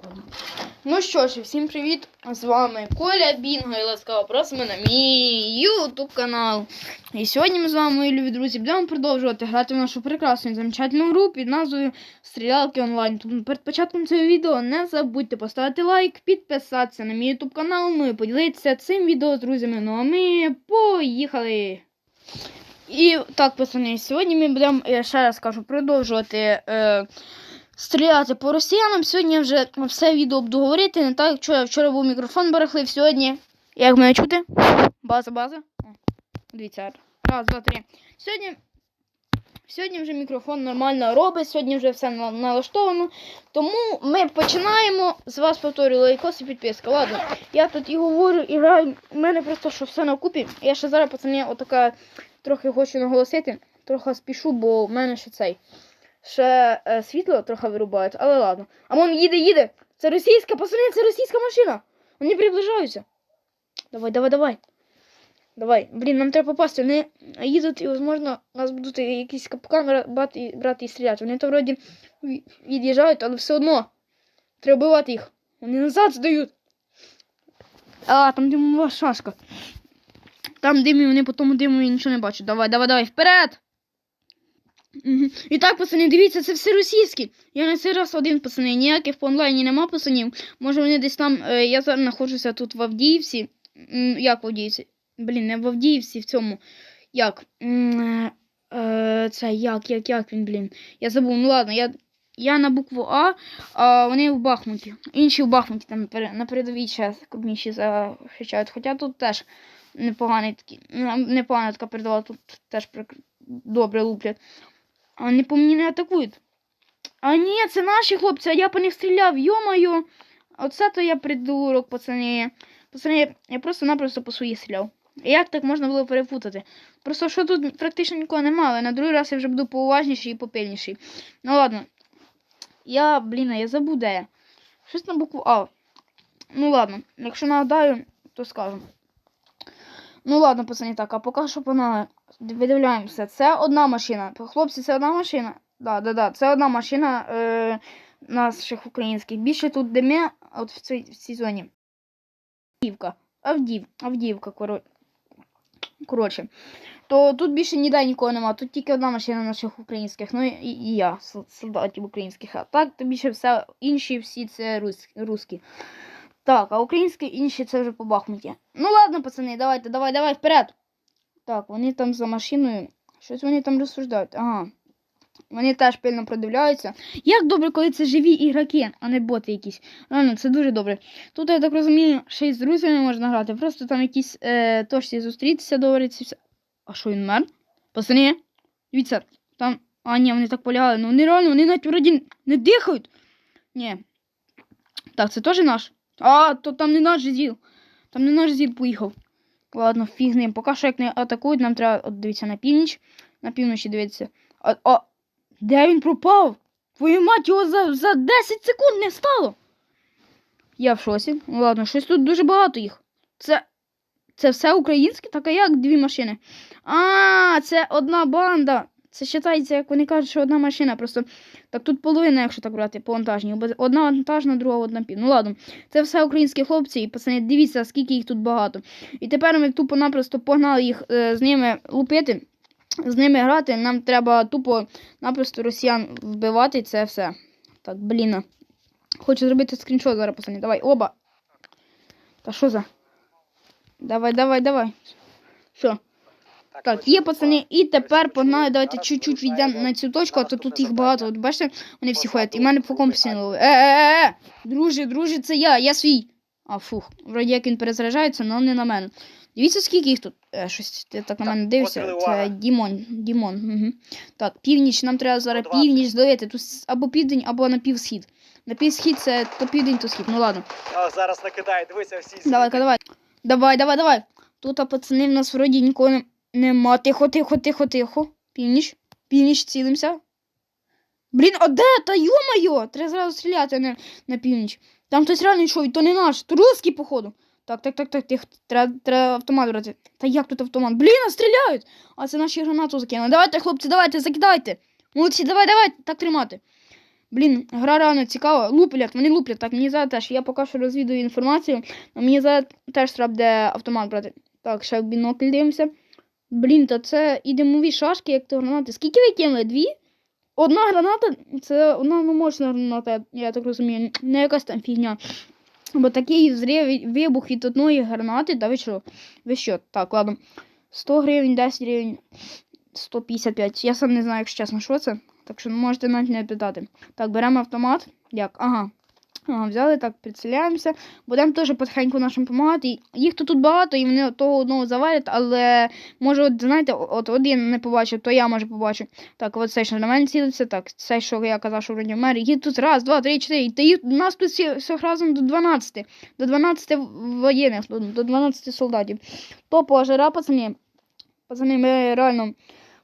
Так. Ну що ж, всім привіт! З вами Коля Бінго і ласкаво просимо на мій ютуб канал. І сьогодні ми з вами, мої любі друзі, будемо продовжувати грати в нашу прекрасну і замечательну гру під назвою Стрілялки онлайн. Тому перед початком цього відео не забудьте поставити лайк, підписатися на мій ютуб канал, ну і поділитися цим відео з друзями. Ну а ми поїхали! І так, пацани, сьогодні ми будемо, я ще раз кажу, продовжувати. Е, стріляти по росіянам. Сьогодні вже все відео буду. Не так, що я вчора був мікрофон барахлив. Сьогодні. Як мене чути? База, база. Дивіться. Раз, два, три. Сьогодні. Сьогодні вже мікрофон нормально робить, сьогодні вже все налаштовано. Тому ми починаємо. З вас повторюю лайкос і підписка. Ладно, я тут і говорю, і граю. У мене просто що все на купі. Я ще зараз, пацани, отака трохи хочу наголосити. Трохи спішу, бо в мене ще цей ще е, світло трохи вирубають, але ладно. А вон їде, їде. Це російська, пацани, це російська машина. Вони приближаються. Давай, давай, давай. Давай. Блін, нам треба попасти. Вони їдуть і, можливо, нас будуть якісь капкан бра- брати, брати і стріляти. Вони то вроді від'їжджають, але все одно. Треба вбивати їх. Вони назад здають. А, там димова шашка. Там димі, вони по тому диму нічого не бачать. Давай, давай, давай, вперед! І так, пацани, дивіться, це все російські. Я на цей раз один, пацани, ніяких по онлайні нема пацанів. Може вони десь там. Е, я зараз знаходжуся тут в Авдіївці. М, Як в Авдіївці? Блін, не в Авдіївці, в цьому. Як? Е, Це як, як, як він, блін. Я забув. Ну ладно, я, я на букву А, а вони в Бахмуті. Інші в Бахмуті там на передовій час крупніші захищають. Хоча тут теж непоганий такий, непогана така передова, тут теж добре луплять. Вони по мені не атакують. А ні, це наші хлопці, а я по них стріляв, йомаю. Оце то я придурок, пацани. Пацани, я просто-напросто по своїх стріляв. Як так можна було перепутати? Просто що тут практично нікого немає, але на другий раз я вже буду поуважніший і попильніший. Ну ладно. Я, блін, я забув, де я. Щось на букву А. Ну ладно, якщо нагадаю, то скажу. Ну ладно, пацани, так, а поки що погнали. Видивляємося. Це одна машина. Хлопці, це одна машина. Да, да, да. Це одна машина е, наших українських. Більше тут деме от в цій, в цій зоні. Авдіївка. Авдів, Авдіївка, коро... коротше. То тут більше ніде нікого нема. Тут тільки одна машина наших українських. Ну і, і я, солдатів українських. А так, то більше все інші всі це рус, русські. Так, а українські інші це вже по Бахмуті. Ну ладно, пацани, давайте, давай, давай, вперед. Так, вони там за машиною. Щось вони там розсуждають. Ага. Вони теж пильно продивляються. Як добре, коли це живі ігроки, а не боти якісь. Реально, це дуже добре. Тут, я так розумію, ще й з друзями можна грати. Просто там якісь е, точці зустрітися, договоритися. все. А що він мер? Пацани, дивіться, там. А, ні, вони так полягали. Ну вони реально, вони навіть вроді не дихають. Ні. Так, це теж наш. А, то там не наш зіл. Там не наш зіл поїхав. Ладно, фіг ним. Поки що як не атакують, нам треба от дивіться на північ. На півночі дивіться. А, а де він пропав? Твою мать, його за, за 10 секунд не стало. Я в шоці. Ну, Ладно, щось тут дуже багато їх. Це. Це все українське? Так а як дві машини? А, це одна банда. Це вважається, як вони кажуть, що одна машина. Просто так тут половина, якщо так брати, по вантажній. Одна вантажна, друга одна пів. Ну ладно, це все українські хлопці, і пацани, дивіться, скільки їх тут багато. І тепер ми тупо-напросто погнали їх е, з ними лупити, з ними грати. Нам треба тупо-напросто росіян вбивати, це все. Так, блін. Хочу зробити скріншот зараз, пацани. Давай, оба. Та що за? Давай, давай, давай. Що? Так, є пацани, і тепер погнали, давайте чуть-чуть відійдемо на цю точку, а то тут їх багато. От бачите, вони всі ходять. І мене по компасі не ловить. Е, е, е, друже, друже, це я, я свій. А фух, вроді як він перезаряджається, але не на мене. Дивіться, скільки їх тут. Е, щось ти так на мене дивишся. Це. Дімон. Дімон. Угу. Так, північ, нам треба зараз північ зловити. Тут або південь, або на півсхід. На півсхід це то південь, то схід. Ну ладно. А, зараз накидає, дивися всі. Давай-ка, давай. Давай, давай, давай. Тут, а пацани, в нас вроді нікого не... нема. Тихо, тихо, тихо, тихо. Північ. Північ цілимся. Блін, а де? Та йо-моє! Треба зразу стріляти на, на північ. Там хтось реально йшов, і то не наш, то русський, походу. Так, так, так, так, тихо. Треба, треба автомат брати. Та як тут автомат? Блін, а стріляють! А це наші гранату закинули. Давайте, хлопці, давайте, закидайте. Молодці, давай, давай, так тримати. Блін, гра реально цікава. Луплять, вони луплять. Так, мені зараз теж. Я поки що розвідую інформацію. А мені зараз теж треба буде автомат брати. Так, ще в бінокль дивимося. Блін, та це і димові шашки, як то гранати. Скільки ви кинули? Дві? Одна граната, це одна наможна граната, я так розумію, не якась там фігня. Бо такий зрив, вибух від одної гранати, да ви що? Ви що? Так, ладно. 100 гривень, 10 гривень, 155. Я сам не знаю, якщо чесно, що це. Так що можете навіть не питати. Так, беремо автомат. Як? Ага. Взяли, так, приціляємося. Будемо теж потихеньку нашим допомагати. Їх то тут багато, і вони того одного завалять, але може, от, знаєте, от один не побачив, то я може побачу. Так, от цей, що на мене цілиться, так, цей, що я казав, що вроді мер. Їх тут раз, два, три, чотири. Та їх, нас тут всі, всіх разом до 12. До 12 воєнних, до до 12 солдатів. Топова жара, пацани. Пацани, ми реально.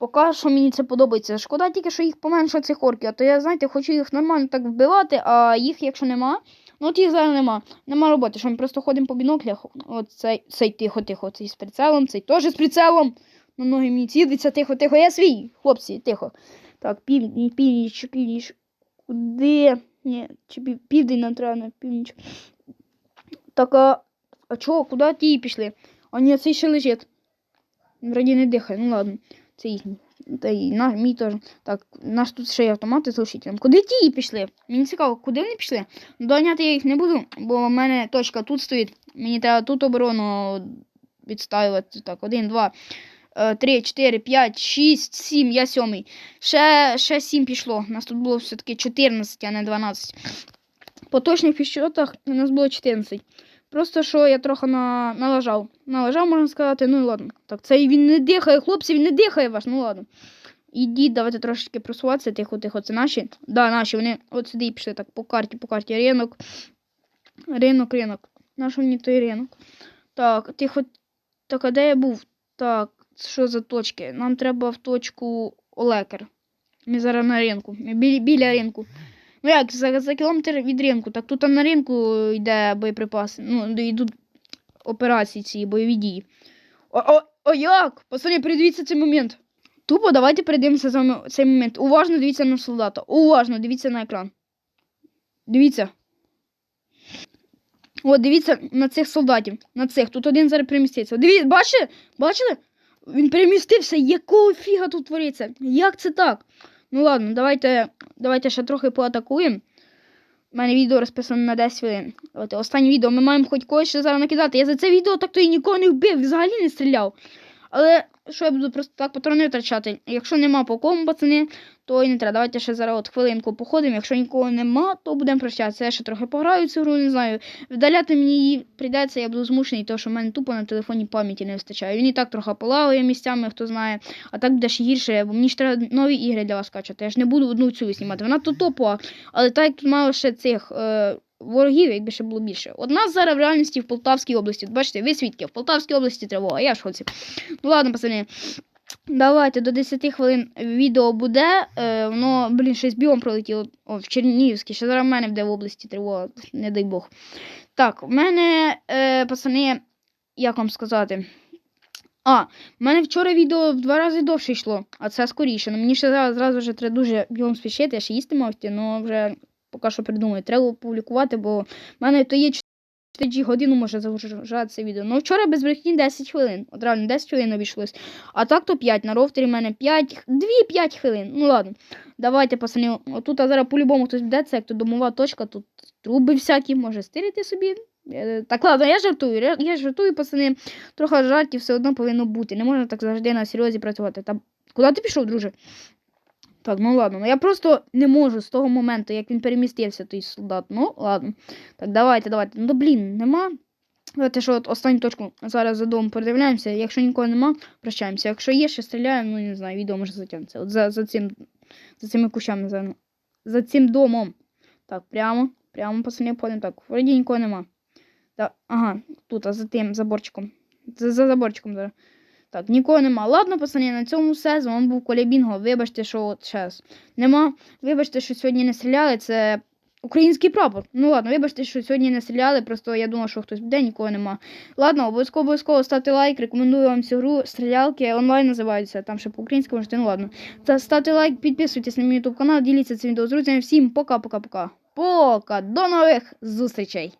Поки що мені це подобається. Шкода тільки, що їх поменше цих орків. А то я, знаєте, хочу їх нормально так вбивати, а їх, якщо нема, ну от їх зараз нема. Нема роботи, що ми просто ходимо по біноклях. От цей, тихо-тихо, цей з прицелом, цей теж з прицелом. На ноги мені цілиться, тихо-тихо. Я свій, хлопці, тихо. Так, північ, північ, північ. Куди? Ні, чи пів, південь нам треба, не північ. Так, а, а чого, куди ті пішли? А ні, цей ще лежить. Вроді не дихає, ну ладно. Це їхній. Та й на, мій теж. Так, нас тут ще є автомати з глушителем. Куди ті пішли? Мені цікаво, куди вони пішли? Доганяти я їх не буду, бо в мене точка тут стоїть. Мені треба тут оборону відставити. Так, один, два, е, три, чотири, п'ять, шість, сім. Я сьомий. Ще, ще сім пішло. Нас тут було все-таки 14, а не 12. По точних підсчетах у нас було 14. Просто що я трохи на... налажав. Налажав, можна сказати, ну і ладно. Так, це він не дихає, хлопці, він не дихає ваш, ну ладно. Ідіть, давайте трошечки просуватися, тихо, тихо, це наші. Да, наші, вони от сюди і пішли так по карті, по карті. Ринок. Ринок, ринок. Наш мені той ринок. Так, тихо. Так, а де я був? Так, що за точки? Нам треба в точку Олекер. Ми зараз на ринку. Біля, біля ринку. Ну як, за, за кілометр від ринку. Так тут там на ринку йде боєприпаси. Ну, йдуть операції ці бойові дії. О, о, о як? Пацани, придивіться цей момент. Тупо давайте передивимося за цей момент. Уважно дивіться на солдата. Уважно дивіться на екран. Дивіться. От, дивіться на цих солдатів. На цих. Тут один зараз переміститься. Дивіться, бачите? Бачили? Він перемістився. Якого фіга тут твориться? Як це так? Ну ладно, давайте, давайте ще трохи поатакуємо. У мене відео розписано на 10 хвилин. От, останнє відео. Ми маємо хоч когось ще зараз накидати. Я за це відео так то і нікого не вбив, взагалі не стріляв. Але що я буду просто так патрони втрачати? Якщо нема по кому, пацани, то і не треба. Давайте ще зараз от хвилинку походимо. Якщо нікого нема, то будемо прощатися. Я ще трохи пограю цю гру, не знаю. Вдаляти мені її прийдеться, я буду змушений, тому що в мене тупо на телефоні пам'яті не вистачає. Він і так трохи полагає місцями, хто знає. А так буде ще гірше, бо мені ж треба нові ігри для вас качати. Я ж не буду одну цю знімати. Вона то топова, але так як тут мало ще цих. Е- Ворогів, якби ще було більше. От нас зараз в реальності в Полтавській області. Бачите, ви свідки, в Полтавській області тривога, я ж хоці. Ну ладно, пацани. Давайте до 10 хвилин відео буде. Е, воно, блін, щось біом пролетіло. О, в Чернігівській. Ще зараз в мене буде в області тривога, не дай Бог. Так, в мене, е, пацани, як вам сказати. А, в мене вчора відео в два рази довше йшло, а це скоріше. Ну, мені ще зараз зразу вже треба дуже бігом спішити, я ще їсти мав але вже поки що придумаю. Треба опублікувати, бо в мене то є 4 годину може загружати це відео. Ну вчора без брехні 10 хвилин. От реально 10 хвилин обійшлось. А так то 5. На роутері в мене 5, 2-5 хвилин. Ну ладно. Давайте, пацани. Отут а зараз по-любому хтось це як то домова точка, тут труби всякі, може стирити собі. Е, Так, ладно, я жартую. Я жартую, пацани. Трохи жартів все одно повинно бути. Не можна так завжди на серйозі працювати. Та куди ти пішов, друже? Так, ну ладно. Ну я просто не можу з того моменту, як він перемістився, той солдат. Ну, ладно. Так, давайте, давайте. Ну, блін, нема. Давайте, що от останню точку зараз за домом передивляємося. Якщо нікого нема, прощаємося. Якщо є, ще стріляємо, ну не знаю, відео може затягнеться. От за, за цим, за цими кущами, за, за цим домом. Так, прямо, прямо пацани ходимо. Так, вроді нікого нема. Так, ага, тут, а за тим заборчиком. За, за заборчиком зараз. Так, нікого нема. Ладно, пацани, на цьому все. З вами був Коля Бінго. Вибачте, що от зараз нема. Вибачте, що сьогодні не стріляли. Це Український прапор. Ну ладно, вибачте, що сьогодні не стріляли, просто я думав, що хтось буде, нікого нема. Ладно, обов'язково обов'язково ставте лайк, рекомендую вам цю гру. Стрілялки онлайн називаються, там ще по-українськи можете, ну ладно. Та ставте лайк, підписуйтесь на мій YouTube канал, діліться цим відео з друзями. Всім пока-пока-пока. Пока, до нових зустрічей!